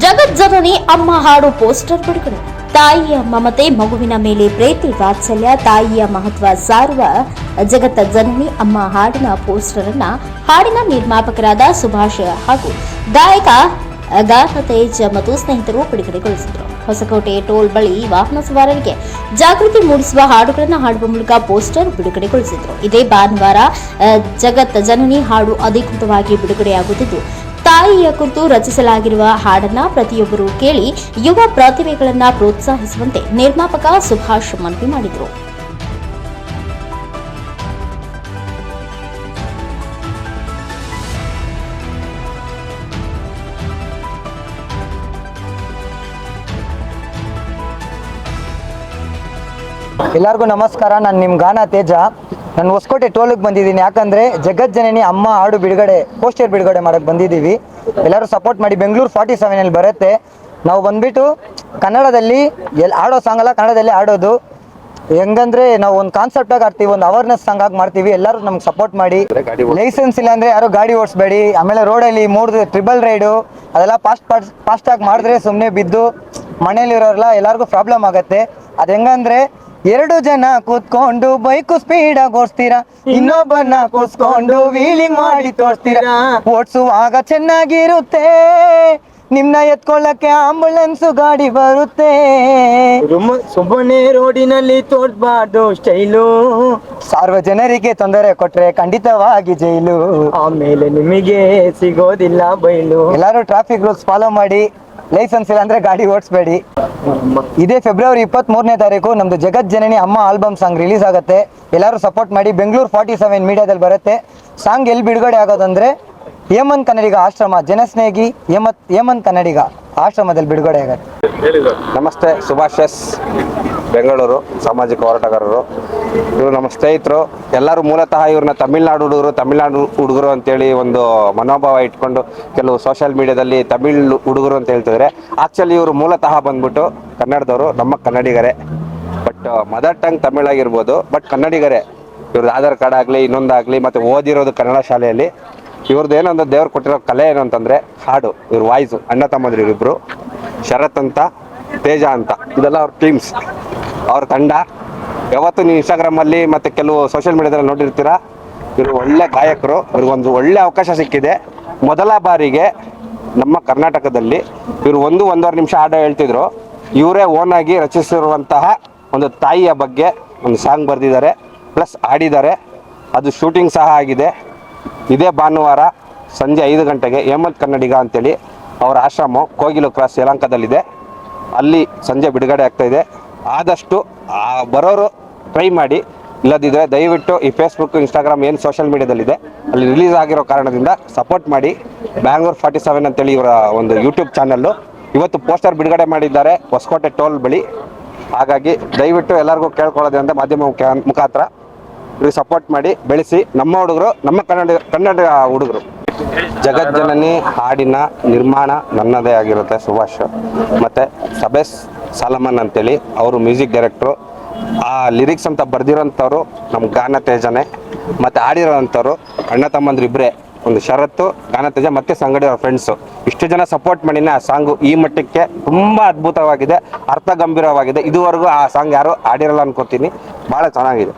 ಜಗಜ್ಜನನಿ ಅಮ್ಮ ಹಾಡು ಪೋಸ್ಟರ್ ಬಿಡುಗಡೆ. ತಾಯಿಯ ಮಮತೆ ಮಗುವಿನ ಮೇಲೆ ಪ್ರೀತಿ ವಾತ್ಸಲ್ಯ, ತಾಯಿಯ ಮಹತ್ವ ಸಾರುವ ಜಗತ್ತ ಜನನಿ ಅಮ್ಮ ಹಾಡಿನ ಪೋಸ್ಟರ್ ಅನ್ನ ಹಾಡಿನ ನಿರ್ಮಾಪಕರಾದ ಸುಭಾಷ್ ಹಾಗೂ ಗಾಯಕ ಗಾಯಕ ತೇಜ್ ಮತ್ತು ಸ್ನೇಹಿತರು ಬಿಡುಗಡೆಗೊಳಿಸಿದರು. ಹೊಸಕೋಟೆ ಟೋಲ್ ಬಳಿ ವಾಹನ ಸವಾರರಿಗೆ ಜಾಗೃತಿ ಮೂಡಿಸುವ ಹಾಡುಗಳನ್ನು ಹಾಡುವ ಮೂಲಕ ಪೋಸ್ಟರ್ ಬಿಡುಗಡೆಗೊಳಿಸಿದರು. ಇದೇ ಭಾನುವಾರ ಜಗತ್ ಜನನಿ ಹಾಡು ಅಧಿಕೃತವಾಗಿ ಬಿಡುಗಡೆಯಾಗುತ್ತಿದ್ದು ತಾಯಿಯ ಕುರಿತು ರಚಿಸಲಾಗಿರುವ ಹಾಡನ್ನ ಪ್ರತಿಯೊಬ್ಬರು ಕೇಳಿ ಯುವ ಪ್ರತಿಭೆಗಳನ್ನ ಪ್ರೋತ್ಸಾಹಿಸುವಂತೆ ನಿರ್ಮಾಪಕ ಸುಭಾಷ್ ಮನವಿ ಮಾಡಿದರು. ಎಲ್ಲರಿಗೂ ನಮಸ್ಕಾರ. ನಾನು ನಿಮ್ಮ ಗಾನ ತೇಜ. ನಾನು ಹೊಸಕೋಟೆ ಟೋಲಿಗೆ ಬಂದಿದ್ದೀನಿ. ಯಾಕಂದ್ರೆ ಜಗಜ್ಜನನಿ ಅಮ್ಮ ಹಾಡು ಬಿಡುಗಡೆ ಪೋಸ್ಟರ್ ಬಿಡುಗಡೆ ಮಾಡಕ್ ಬಂದಿದ್ದೀವಿ. ಎಲ್ಲರೂ ಸಪೋರ್ಟ್ ಮಾಡಿ. ಬೆಂಗಳೂರು ಫಾರ್ಟಿ ಸೆವೆನಲ್ಲಿ ಬರುತ್ತೆ. ನಾವು ಬಂದ್ಬಿಟ್ಟು ಕನ್ನಡದಲ್ಲಿ ಎಲ್ಲಿ ಆಡೋ ಸಾಂಗ್ ಅಲ್ಲ ಕನ್ನಡದಲ್ಲಿ ಆಡೋದು ಹೆಂಗಂದ್ರೆ ನಾವು ಒಂದು ಕಾನ್ಸೆಪ್ಟ್ ಆಗಿ ಆಡ್ತೀವಿ ಒಂದು ಅವೇರ್ನೆಸ್ ಸಾಂಗ್ ಆಗಿ ಮಾಡ್ತೀವಿ. ಎಲ್ಲರೂ ನಮ್ಗೆ ಸಪೋರ್ಟ್ ಮಾಡಿ. ಲೈಸೆನ್ಸ್ ಇಲ್ಲ ಅಂದ್ರೆ ಯಾರು ಗಾಡಿ ಓಡಿಸ್ಬೇಡಿ. ಆಮೇಲೆ ರೋಡಲ್ಲಿ ಮೂಡ್ ಟ್ರಿಬಲ್ ರೈಡು ಅದೆಲ್ಲ ಫಾಸ್ಟ್ ಫಾಸ್ಟ್ ಆಗಿ ಮಾಡಿದ್ರೆ ಸುಮ್ಮನೆ ಬಿದ್ದು ಮನೇಲಿರೋರೆಲ್ಲ ಎಲ್ಲರಿಗೂ ಪ್ರಾಬ್ಲಮ್ ಆಗುತ್ತೆ. ಅದು ಹೆಂಗಂದ್ರೆ ಎರಡು ಜನ ಕೂತ್ಕೊಂಡು ಬೈಕು ಸ್ಪೀಡ್ ಆಗಿ ಓಡಿಸ್ತೀರಾ? ಇನ್ನೊಬ್ಬನ ಕೂತ್ಕೊಂಡು ವೀಲಿಂಗ್ ಮಾಡಿ ತೋರಿಸ್ತೀರಾ? ಓಡಿಸುವಾಗ ಚೆನ್ನಾಗಿರುತ್ತೆ. ನಿಮ್ನ ಎತ್ಕೊಳ್ಳಕ್ಕೆ ಆಂಬುಲೆನ್ಸ್ ಗಾಡಿ ಬರುತ್ತೆ. ಸುಮ್ಮನೆ ರೋಡಿನಲ್ಲಿ ತೋರ್ಬಾರ್ದು ಸ್ಟೈಲು ಸಾರ್ವಜನರಿಗೆ ತೊಂದರೆ ಕೊಟ್ರೆ ಖಂಡಿತವಾಗಿ ಜೈಲು. ಆಮೇಲೆ ನಿಮಗೆ ಸಿಗೋದಿಲ್ಲ ಬೈಲು. ಎಲ್ಲರೂ ಟ್ರಾಫಿಕ್ ರೂಲ್ಸ್ ಫಾಲೋ ಮಾಡಿ. ಲೈಸೆನ್ಸ್ ಇಲ್ಲ ಅಂದ್ರೆ ಗಾಡಿ ಓಡಿಸ್ಬೇಡಿ. ಇದೇ ಫೆಬ್ರವರಿ ಇಪ್ಪತ್ತ್ ಮೂರನೇ ತಾರೀಕು ನಮ್ದು ಜಗತ್ ಜನನಿ ಅಮ್ಮ ಆಲ್ಬಮ್ ಸಾಂಗ್ ರಿಲೀಸ್ ಆಗುತ್ತೆ. ಎಲ್ಲರೂ ಸಪೋರ್ಟ್ ಮಾಡಿ ಬೆಂಗಳೂರು ಫಾರ್ಟಿ ಸೆವೆನ್ ಮೀಡಿಯಾದಲ್ಲಿ ಬರುತ್ತೆ. ಸಾಂಗ್ ಎಲ್ಲಿ ಬಿಡುಗಡೆ ಆಗೋದಂದ್ರೆ ಹೇಮಂತ್ ಕನ್ನಡಿಗ ಆಶ್ರಮ ಜನಸ್ನೇಹಿ ಹೇಮತ್ ಹೇಮಂತ್ ಕನ್ನಡಿಗ ಆಶ್ರಮದಲ್ಲಿ ಬಿಡುಗಡೆ ಆಗುತ್ತೆ. ನಮಸ್ತೆ ಸುಭಾಷ್ ಎಸ್ ಬೆಂಗಳೂರು ಸಾಮಾಜಿಕ ಹೋರಾಟಗಾರರು. ಇವರು ನಮ್ಮ ಸ್ನೇಹಿತರು. ಎಲ್ಲರೂ ಮೂಲತಃ ಇವ್ರನ್ನ ತಮಿಳ್ನಾಡು ಹುಡುಗರು ತಮಿಳ್ನಾಡು ಹುಡುಗರು ಅಂತೇಳಿ ಒಂದು ಮನೋಭಾವ ಇಟ್ಕೊಂಡು ಕೆಲವು ಸೋಷಿಯಲ್ ಮೀಡಿಯಾದಲ್ಲಿ ತಮಿಳ್ ಹುಡುಗರು ಅಂತ ಹೇಳ್ತಿದ್ದಾರೆ ಆಕ್ಚುಲಿ ಇವರು ಮೂಲತಃ ಬಂದ್ಬಿಟ್ಟು ಕನ್ನಡದವರು, ನಮ್ಮ ಕನ್ನಡಿಗರೇ. ಬಟ್ ಮದರ್ ಟಂಗ್ ತಮಿಳಾಗಿರ್ಬೋದು ಬಟ್ ಕನ್ನಡಿಗರೇ. ಇವ್ರದ್ದು ಆಧಾರ್ ಕಾರ್ಡ್ ಆಗಲಿ, ಇನ್ನೊಂದಾಗಲಿ, ಮತ್ತು ಓದಿರೋದು ಕನ್ನಡ ಶಾಲೆಯಲ್ಲಿ. ಇವ್ರದ್ದು ಏನೊಂದು ದೇವ್ರು ಕೊಟ್ಟಿರೋ ಕಲೆ ಏನು ಅಂತಂದರೆ ಹಾಡು, ಇವ್ರ ವಾಯ್ಸು, ಅಣ್ಣ ತಮ್ಮಂದ್ರು ಇವರಿಬ್ಬರು ಶರತ್ ಅಂತ, ತೇಜ ಅಂತ, ಇದೆಲ್ಲ ಅವ್ರ ಟೀಮ್ಸ್ ಅವ್ರ ತಂಡ. ಯಾವತ್ತು ನೀವು ಇನ್ಸ್ಟಾಗ್ರಾಮಲ್ಲಿ ಮತ್ತು ಕೆಲವು ಸೋಷಿಯಲ್ ಮೀಡಿಯಾದಲ್ಲಿ ನೋಡಿರ್ತೀರಾ? ಇವರು ಒಳ್ಳೆ ಗಾಯಕರು. ಇವ್ರಿಗೊಂದು ಒಳ್ಳೆ ಅವಕಾಶ ಸಿಕ್ಕಿದೆ. ಮೊದಲ ಬಾರಿಗೆ ನಮ್ಮ ಕರ್ನಾಟಕದಲ್ಲಿ ಇವರು ಒಂದು, ಒಂದೂವರೆ ನಿಮಿಷ ಹಾಡು ಹೇಳ್ತಿದ್ರು. ಇವರೇ ಓನಾಗಿ ರಚಿಸಿರುವಂತಹ ಒಂದು ತಾಯಿಯ ಬಗ್ಗೆ ಒಂದು ಸಾಂಗ್ ಬರೆದಿದ್ದಾರೆ. ಪ್ಲಸ್ ಹಾಡಿದ್ದಾರೆ. ಅದು ಶೂಟಿಂಗ್ ಸಹ ಆಗಿದೆ. ಇದೇ ಭಾನುವಾರ ಸಂಜೆ ಐದು ಗಂಟೆಗೆ ಹೇಮಂತ್ ಕನ್ನಡಿಗ ಅಂತೇಳಿ ಅವರ ಆಶ್ರಮ ಕೋಗಿಲು ಕ್ರಾಸ್ ಯಲಂಕದಲ್ಲಿದೆ ಅಲ್ಲಿ ಸಂಜೆ ಬಿಡುಗಡೆ ಆಗ್ತಾ ಇದೆ. ಆದಷ್ಟು ಬರೋರು ಟ್ರೈ ಮಾಡಿ. ಇಲ್ಲದಿದ್ದರೆ ದಯವಿಟ್ಟು ಈ ಫೇಸ್ಬುಕ್ ಇನ್ಸ್ಟಾಗ್ರಾಮ್ ಏನು ಸೋಷಿಯಲ್ ಮೀಡಿಯಾದಲ್ಲಿದೆ ಅಲ್ಲಿ ರಿಲೀಸ್ ಆಗಿರೋ ಕಾರಣದಿಂದ ಸಪೋರ್ಟ್ ಮಾಡಿ. ಬ್ಯಾಂಗ್ಳೂರ್ ಫಾರ್ಟಿ ಸೆವೆನ್ ಅಂತೇಳಿ ಇವರ ಒಂದು ಯೂಟ್ಯೂಬ್ ಚಾನಲ್ಲು ಇವತ್ತು ಪೋಸ್ಟರ್ ಬಿಡುಗಡೆ ಮಾಡಿದ್ದಾರೆ ಹೊಸಕೋಟೆ ಟೋಲ್ ಬಳಿ. ಹಾಗಾಗಿ ದಯವಿಟ್ಟು ಎಲ್ಲರಿಗೂ ಕೇಳ್ಕೊಳ್ಳೋದ್ರಿಂದ ಮಾಧ್ಯಮ ಮುಖಾಂತರ. ಇವ್ರಿಗೆ ಸಪೋರ್ಟ್ ಮಾಡಿ, ಬೆಳೆಸಿ. ನಮ್ಮ ಹುಡುಗರು, ನಮ್ಮ ಕನ್ನಡ ಕನ್ನಡ ಹುಡುಗರು. ಜಗಜ್ಜನನಿ, ಹಾಡಿನ ನಿರ್ಮಾಣ ನನ್ನದೇ ಆಗಿರುತ್ತೆ ಸುಭಾಷ್. ಮತ್ತು ಸಬೆಸ್ ಸಾಲಮನ್ ಅಂತೇಳಿ, ಅವರು ಮ್ಯೂಸಿಕ್ ಡೈರೆಕ್ಟ್ರು ಆ ಲಿರಿಕ್ಸ್ ಅಂತ ಬರ್ದಿರೋಂಥವ್ರು ನಮ್ಮ ಗಾನ ತೇಜನೆ, ಮತ್ತು ಆಡಿರೋಂಥವ್ರು ಅಣ್ಣ ತಮ್ಮಂದ್ರು ಇಬ್ಬರೇ ಒಂದು ಷರತ್ತು ಗಾನ ತೇಜ ಮತ್ತು ಸಂಗಡಿ ಅವ್ರ ಫ್ರೆಂಡ್ಸು ಇಷ್ಟು ಜನ ಸಪೋರ್ಟ್ ಮಾಡಿನೇ ಆ ಸಾಂಗು ಈ ಮಟ್ಟಕ್ಕೆ ತುಂಬ ಅದ್ಭುತವಾಗಿದೆ ಅರ್ಥ ಗಂಭೀರವಾಗಿದೆ ಇದುವರೆಗೂ ಆ ಸಾಂಗ್ ಯಾರು ಆಡಿರಲ್ಲ ಅನ್ಕೋತೀನಿ. ಭಾಳ ಚೆನ್ನಾಗಿದೆ.